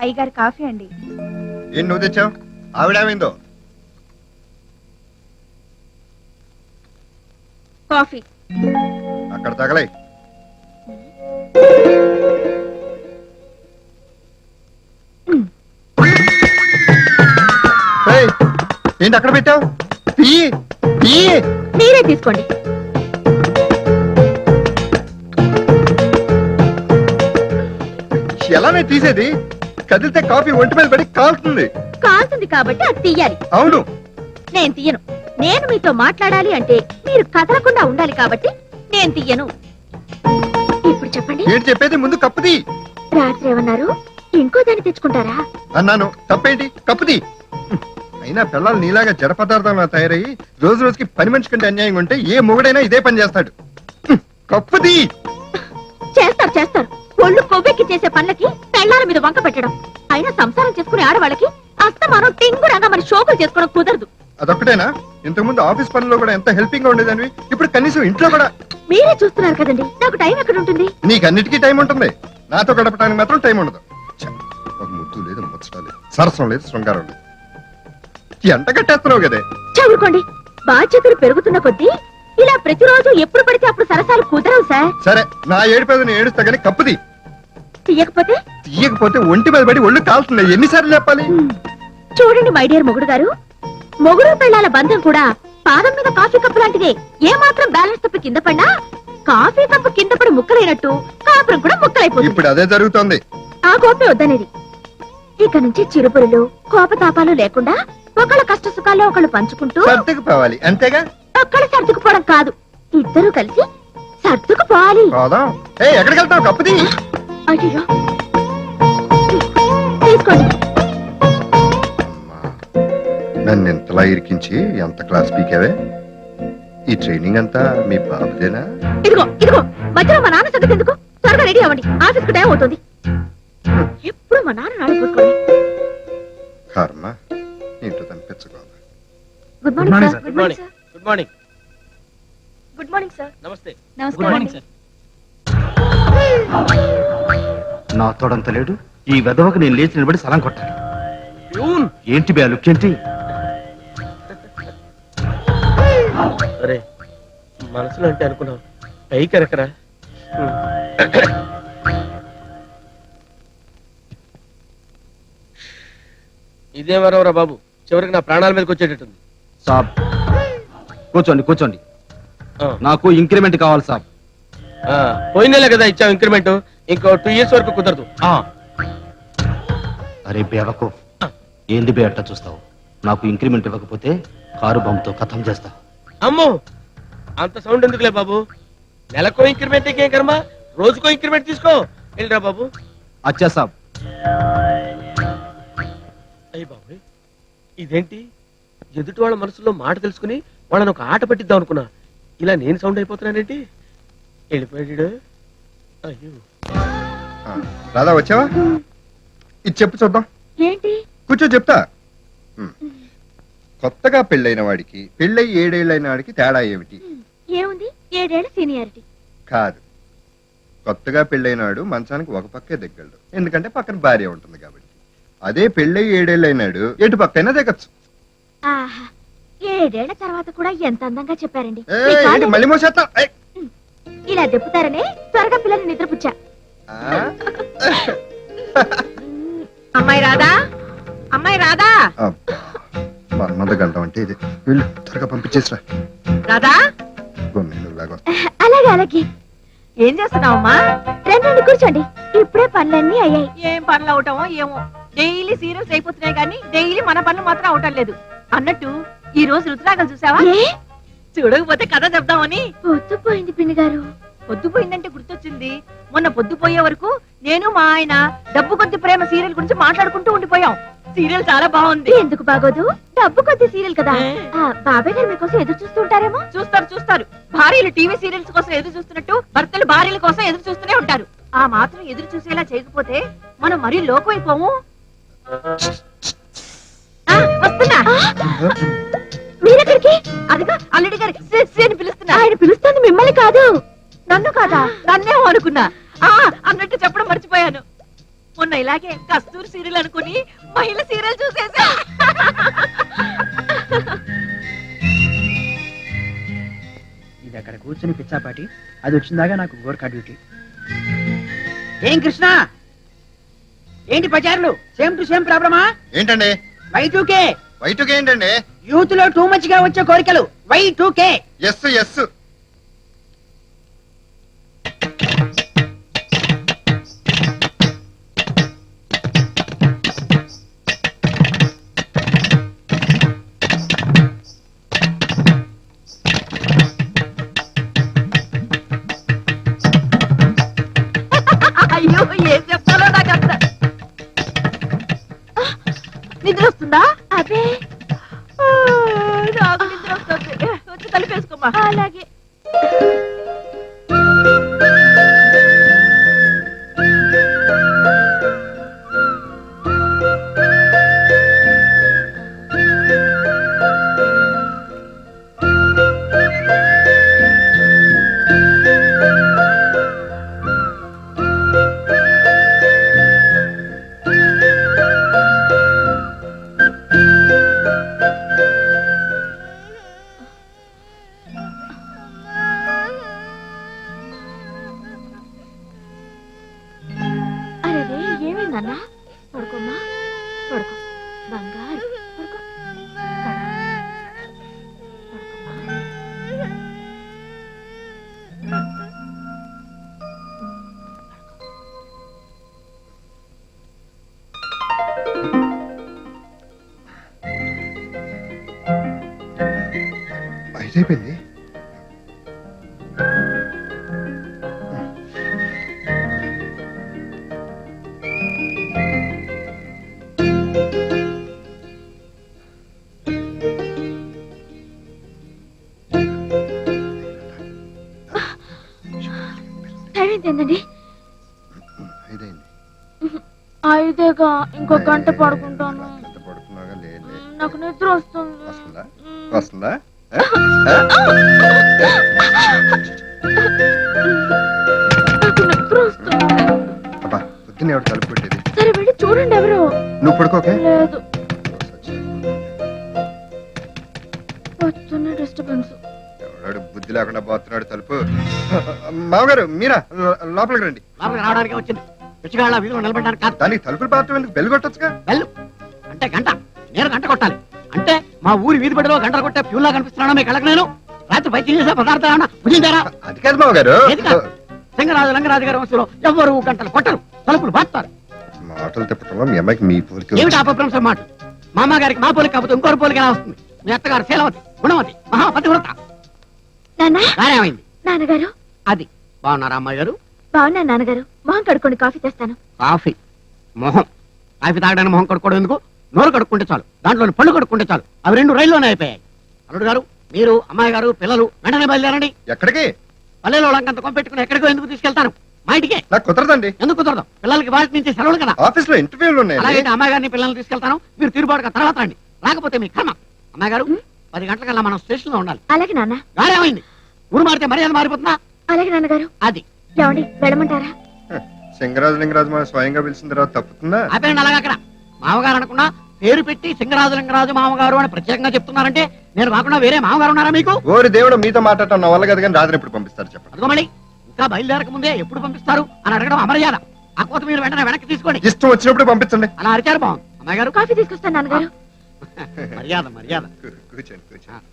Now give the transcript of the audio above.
అయ్యగారు కాఫీ అండి. ఏం నువ్వు తెచ్చావు? ఆవిడేమైందో కాఫీ. అక్కడ తగలై. ఏంటి అక్కడ పెట్టావు? పీ పీ. మీరే తీసుకోండి. ఎలానే తీసేది? కదిలితే కాఫీ ఒంటి మీద పడి కాలుతుంది. కాల్సింది కాబట్టి అది తీయాలి. అవును. నేను తీయను. నేను మీతో మాట్లాడాలి అంటే మీరు కదలకుండా ఉండాలి కాబట్టి నేను తీయను. ఇప్పుడు చెప్పండి. ఏంటి చెప్పేది ముందు కప్పుది రాత్రి ఏమన్నారు? ఇంకో దాన్ని తెచ్చుకుంటారా? అన్నాను. తప్పేంటి? కప్పుది అయినా పిల్లలు నీలాగా జడ పదార్థంలా తయారయ్యి రోజు రోజుకి పని మనిషి కంటే అన్యాయంగా ఉంటే ఏ మొగుడైనా ఇదే పని చేస్తాడు. కప్పుది చేస్తారు చేస్తారు. ఒళ్ళు కొవ్వెక్కి చేసే పనులకి పెళ్ళాల మీద వంక పెట్టడం. అయినా సంసారం చేసుకునే ఆడవాళ్ళకి అస్తమానం టింగురంగా మన షోకులు చేసుకోవడం కుదరదు. అదొక్కటేనా? ఇంతకుముందు ఆఫీస్ పనుల్లో కూడా ఎంత హెల్పింగ్గా ఉండేదానివి? ఇప్పుడు కనీసం ఇంట్లో కూడా. మీరే చూస్తున్నారు కదండి. నాకు టైం ఎక్కడ ఉంటుంది? నీకు అన్నిటికీ టైం ఉంటుంది. నాతో గడపడానికి మాత్రం టైం ఉండదు. ఒక ముద్దు లేదు ముచ్చట లేదు. సరసం లేదు శృంగారం లేదు. ఎంట కట్టేస్తున్నావు కదే చదువుకోండి. బాధ్యతలు పెరుగుతున్న కొద్దీ ఇలా ప్రతిరోజు ఎప్పుడు పడితే అప్పుడు సరసాలు కుదరవు సార్. సరే నా ఏడు పేదని ఏడుస్తా కానీ కప్పుది తీయకపోతే? తీయకపోతే ఒంటి మీద పడి ఒళ్ళు కాలుతుంది ఎన్నిసార్లు చెప్పాలి. చూడండి మై డియర్ మొగుడు గారు. మొగుడు పెళ్ళాల బంధం కూడా పాదం మీద కాఫీ కప్పు లాంటిదే. ఏ మాత్రం బ్యాలెన్స్ తప్పి కింద పడినా కాఫీ కప్పు కింద పడి ముక్కలైనట్టు కాపురం కూడా ముక్కలైపోతుంది. ఇప్పుడు అదే జరుగుతోంది. ఆ కోపే వద్దనేది. ఇక నుంచి చిరుపురులు కోపతాపాలు లేకుండా ఒకళ్ళ కష్ట సుఖాల్లో ఒకళ్ళు పంచుకుంటూ సర్దుకుపోవాలి అంతేగా? ఒక్కళ్ళు సర్దుకుపోవడం కాదు. ఇద్దరు కలిసి సర్దుకుపోవాలి. పోదాం. ఏ ఎక్కడికి వెళ్తావు? కప్పుది అయ్యో తీసుకోండి. నన్ను ఎంతలా ఇరికించి ఎంత క్లాస్ పీకావే? ఈ ట్రైనింగ్ అంతా మీ బాబుదేనా? ఇదిగో ఇదిగో మధ్యలో మా నాన్న సంగతి ఎందుకు? త్వరగా రెడీ అవ్వండి. ఆఫీస్కు టైం అవుతుంది. నా తోడంత లేడు. ఈ వెదవకు నేను లేచి నిలబడి సలం కొట్టాలి. ప్యూన్ ఏంటి బే లుక్ ఏంటి? అరే మనసులో అంటే అనుకున్నావు. పైకి ఎరకరా ఇదే మరవరా బాబు. చివరికి నా ప్రాణాల మీదకి వచ్చేటట్టుంది. సాబ్ కూర్చోండి కూర్చోండి. నాకు ఇంక్రిమెంట్ కావాలి సాబ్. ఆ, పోయిన నెల కదా ఇచ్చావు ఇంక్రిమెంట్. ఇంకో టూ ఇయర్స్ వరకు కుదరదు. ఆ. అరే బేవకు ఏంది బే అట్లా చూస్తావు? నాకు ఇంక్రిమెంట్ ఇవ్వకపోతే కారు బొమ్మతో కథం చేస్తా. అమ్మో! అంత సౌండ్ ఎందుకులే బాబు? నెలకో ఇంక్రిమెంట్ ఇంకేం కర్మ? రోజుకో ఇంక్రిమెంట్ తీసుకో. వెళ్ళిరా బాబు. అచ్చా సాబ్. అయ్యి బాబు ఇదేంటి? ఎదుటి వాళ్ళ మనసులో మాట తెలుసుకుని వాళ్ళని ఒక ఆట పట్టిద్దాం అనుకున్నా. ఇలా నేను సౌండ్ అయిపోతున్నానేంటి? వెళ్ళిపోయాడు అయ్యో. రాధా వచ్చావా? ఇది చెప్పు చూద్దాం. ఏంటి? కూర్చో చెప్తా. కొత్తగా పెళ్ళైన వాడికి పెళ్ళై ఏడేళ్ళైన వాడికి తేడా ఏమిటి? ఏముంది? ఏడేళ్ళ సీనియారిటీ. కాదు. కొత్తగా పెళ్ళైన వాడు మంచానికి ఒక పక్కే దిగ్గలడు ఎందుకంటే పక్కన భార్య ఉంటుంది కాబట్టి. అదే పెళ్ళై ఏడేళ్ళైనాడు ఎటు పక్కైనా దిగచ్చు. ఏడేళ్ళ తర్వాత కూడా ఎంత అందంగా చెప్పారండి. మళ్ళీ. ఇలా దెప్పుతారనే త్వరగా పిల్లల్ని నిద్రపుచ్చా. అబ్బా, మన్మథ గంటం అంటే ఇది. వెళ్ళు త్వరగా పంపించేసిరా. రాదా లాగా అలాగే అలాగే. ఏం చేస్తున్నావమ్మా? రండి కూర్చోండి. ఇప్పుడే పనులన్నీ అయ్యాయి. ఏం పనులు అవటమో ఏమో. డైలీ సీరియల్స్ అయిపోతున్నాయి కానీ డైలీ మన పనులు మాత్రం అవటం లేదు. అన్నట్టు ఈ రోజు రుతురాగలు చూసావా? ఏ? చూడకపోతే కథ చెప్దామని. పొద్దుపోయింది పిన్ని గారు పొద్దుపోయిందంటే గుర్తొచ్చింది. మొన్న పొద్దుపోయే వరకు నేను మా ఆయన డబ్బు కొద్ది ప్రేమ సీరియల్ గురించి మాట్లాడుకుంటూ ఉండిపోయాం. సీరియల్ చాలా బాగుంది. ఎందుకు బాగోదు? డబ్బు కొద్ది సీరియల్ కదా? ఆ, బాబాయ్ గారు మీకోసం ఎదురు చూస్తూ ఉంటారేమో చూస్తారు చూస్తారు. భార్యలు టీవీ సీరియల్స్ కోసం ఎదురు చూస్తున్నట్టు భర్తలు భార్యల కోసం ఎదురు చూస్తూనే ఉంటారు. ఆ మాత్రం ఎదురు చూసేలా చేయకపోతే మనం మరీ లోకమైపోము ఆ, వస్తున్నా. మీరెక్కడికి? అదిగా అల్లుడి గారి అని పిలుస్తున్నా ఆయన పిలుస్తుంది మిమ్మల్ని కాదు. నన్ను కాదా? నన్నేమో అనుకున్నా. ఆ అన్నట్టు చెప్పడం మర్చిపోయాను. మొన్న ఇలాగే కస్తూరి సీరియల్ అనుకుని మహిళ సీరియల్ చూసేసా. ఇది అక్కడ కూర్చుని పిచ్చాపాటి. అది వచ్చిందాగా నాకు గోర్ఖా డ్యూటీ. ఏం కృష్ణ? ఏంటి పచారులు? సేమ్ టు సేమ్ ప్రాబ్లమా? ఏంటండి? వై టూ కే వైటుగా ఏంటండి? యూత్లో టూ మచ్గా వచ్చే కోరికలు. Why two K S yes ఏం చెప్తాలో నాకు అంత నిద్ర వస్తుందా? అదే. నాకు నిద్ర వస్తుంది. వచ్చి తలుపేసుకోమా అలాగే. పడుకోమ్మా. పడుకో. బంగారు. పడుకో. అయిపోయింది ఐదైంది ఐదేగా ఇంకో గంట పడుకుంటాను ఎంత పడుకున్నాగా లేదు నాకు నిద్ర వస్తుంది వస్తుందా వస్తుందా మామగారు మీరా లోపలికి రండి. లోపలికి రావడానికి వచ్చింది. పిచ్చిగాళ్ళ వీధిలో నిలబడడానికి కాదు. దానికి తలుపులు పాత్ర ఎందుకు? బెల్ కొట్టొచ్చుగా? వెళ్ళు అంటే గంట. నేను గంట కొట్టాలి. అంటే మా ఊరి వీధి బడిలో గంటలు కొట్టే ప్యూలా కనిపిస్తున్నాను మీ కళ్ళకు నేను? రాత్రి పై చేసే పదార్థాలు భుజించారా అది కాదు మామగారు. సింగరాజు రంగరాజు గారి వంశంలో ఎవ్వరు గంటలు కొట్టరు. తలుపులు బాస్తారు మాటలు తిప్పటంలో మీ అమ్మాయికి మీ పోలిక ఏమిటి అపభ్రంశం మాట? మా అమ్మగారికి మా పోలిక కాకపోతే ఇంకోటి పోలిక ఎలా వస్తుంది? మీ అత్తగారు శీలవతి గుణవతి మహాపతివ్రత. నాన్నగారు? అది. బాగున్నారా అమ్మాయి గారు? బాగున్నా నాన్నగారు. మొహం కడుక్కోండి కాఫీ తెస్తాను కాఫీ. మొహం. కాఫీ తాగడానికి మొహం కడుక్కోవడం ఎందుకు? నోరు కడుక్కుంటే చాలు. దాంట్లోని పళ్ళు కడుక్కుంటే చాలు. అవి రెండు రైల్లోనే అయిపోయాయి. అల్లుడు గారు మీరు అమ్మాయి గారు పిల్లలు వెంటనే బయలుదేరండి. ఎక్కడికి? పల్లెలో లంకంత కొంపెట్టుకుని ఎక్కడికో ఎందుకు తీసుకెళ్తాను మా ఇంటికే. నాకు కుదరదండి. ఎందుకు కుదరదు? పిల్లలకి వాటి నుంచి సెలవులు కదా. ఆఫీస్లో ఇంటర్వ్యూలు ఉన్నాయి. అలాగే అమ్మాయి గారిని పిల్లల్ని తీసుకెళ్తాను. మీరు తిరుగుబాటుగా తర్వాత రండి. రాకపోతే మీ కర్మ. అమ్మాయి గారు పది గంటలకల్లా మనం స్టేషన్లో ఉండాలి. అలాగే నాన్న. గారేమైంది? ఊరు మారితే మర్యాద మారిపోతుందా? అలాగే నాన్నగారు. అది. ఏమండి వెళ్ళమంటారా? సింగరాజు లింగరాజు మన స్వయంగా పిలిచిన తర్వాత తప్పుతుందా? ఆపేయండి అలాగే అక్కడ. మామగారు అనకుండా పేరు పెట్టి సింగరాజు లింగరాజు మామగారు అని ప్రత్యేకంగా చెప్తున్నారంటే నేను కాకుండా వేరే మామగారు ఉన్నారా మీకు? ఓరి దేవుడు మీతో మాట్లాడటం నా వల్ల కదా కానీ రాత్రి ఎప్పుడు పంపిస్తారు చెప్పండి. అదిగో మళ్ళీ. ఇంకా బయలుదేరక ముందే ఎప్పుడు పంపిస్తారు అని అడగడం అమర్యాద. ఆ కోత మీరు వెంటనే వెనక్కి తీసుకోండి. ఇష్టం వచ్చినప్పుడు పంపించండి. అలా అరిచారు బాగుంది. అమ్మాయి గారు. కాఫీ తీసుకొస్తాను నాన్నగారు. మర్యాద మర్యాద. కూర్చోండి కూర్చోండి